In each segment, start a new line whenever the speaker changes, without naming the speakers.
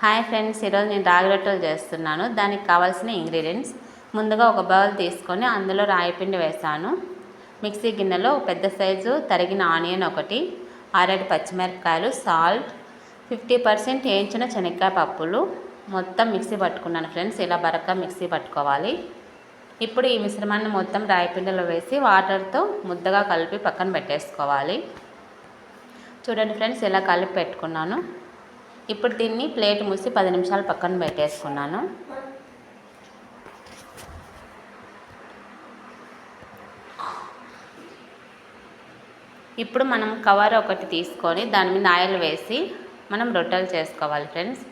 Hi friends ఈరోజు నేను రాగి రొట్టెలు చేస్తున్నాను. దానికి కావాల్సిన ఇంగ్రీడియంట్స్. ముందుగా ఒక బౌల్ తీసుకొని అందులో రాగి పిండి వేసాను. మిక్సీ గిన్నెలో పెద్ద సైజు తరిగిన ఆనియన్ ఒకటి ఆరేడు పచ్చిమిరపకాయలు సాల్ట్ ఫిఫ్టీ పర్సెంట్ వేయించిన శనక్కాయ పప్పులు. మొత్తం మిక్సీ పట్టుకున్నాను ఫ్రెండ్స్ ఇలా బరక మిక్సీ పట్టుకోవాలి. ఇప్పుడు ఈ మిశ్రమాన్ని మొత్తం రాగి పిండిలో వేసి వాటర్తో ముద్దగా కలిపి పక్కన పెట్టేసుకోవాలి. చూడండి ఫ్రెండ్స్ ఇలా కలిపి పెట్టుకున్నాను. ఇప్పుడు దీన్ని ప్లేట్ మూసి పది నిమిషాలు పక్కన పెట్టేసుకున్నాను. ఇప్పుడు మనం కవర్ ఒకటి తీసుకొని దాని మీద ఆయిల్ వేసి మనం రొట్టెలు చేసుకోవాలి ఫ్రెండ్స్.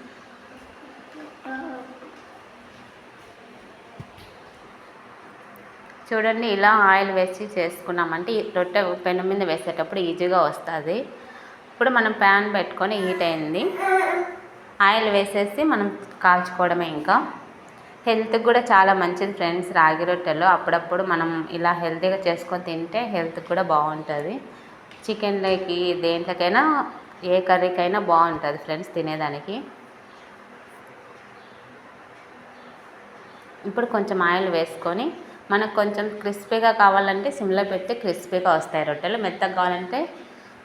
చూడండి ఇలా ఆయిల్ వేసి చేసుకున్నామంటే రొట్టె పెను మీద వేసేటప్పుడు ఈజీగా వస్తుంది. ఇప్పుడు మనం ప్యాన్ పెట్టుకొని హీట్ అయింది. ఆయిల్ వేసేసి మనం కాల్చుకోవడమే ఇంకా. హెల్త్కి కూడా చాలా మంచిది ఫ్రెండ్స్ రాగి రొట్టెలు. అప్పుడప్పుడు మనం ఇలా హెల్తీగా చేసుకొని తింటే హెల్త్కి కూడా బాగుంటుంది. చికెన్లోకి దేంట్లోకైనా ఏ కర్రీకైనా బాగుంటుంది ఫ్రెండ్స్ తినేదానికి. ఇప్పుడు కొంచెం ఆయిల్ వేసుకొని మనకు కొంచెం క్రిస్పీగా కావాలంటే సిమ్లో పెడితే క్రిస్పీగా వస్తాయి రొట్టెలు. మెత్తగా కావాలంటే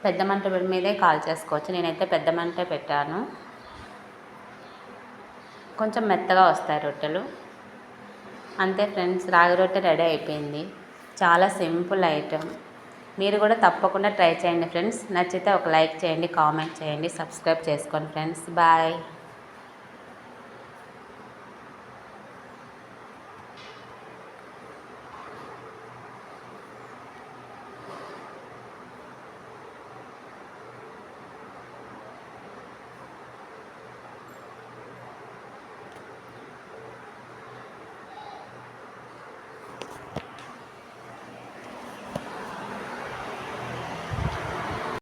పెద్ద మంట మీదే కాల్ చేసుకోవచ్చు. నేనైతే పెద్ద మంట పెట్టాను. కొంచెం మెత్తగా వస్తాయి రొట్టెలు. అంతే ఫ్రెండ్స్ రాగి రొట్టె రెడీ అయిపోయింది. చాలా సింపుల్ ఐటెం మీరు కూడా తప్పకుండా ట్రై చేయండి ఫ్రెండ్స్. నచ్చితే ఒక లైక్ చేయండి కామెంట్ చేయండి సబ్స్క్రైబ్ చేసుకోండి ఫ్రెండ్స్. బాయ్.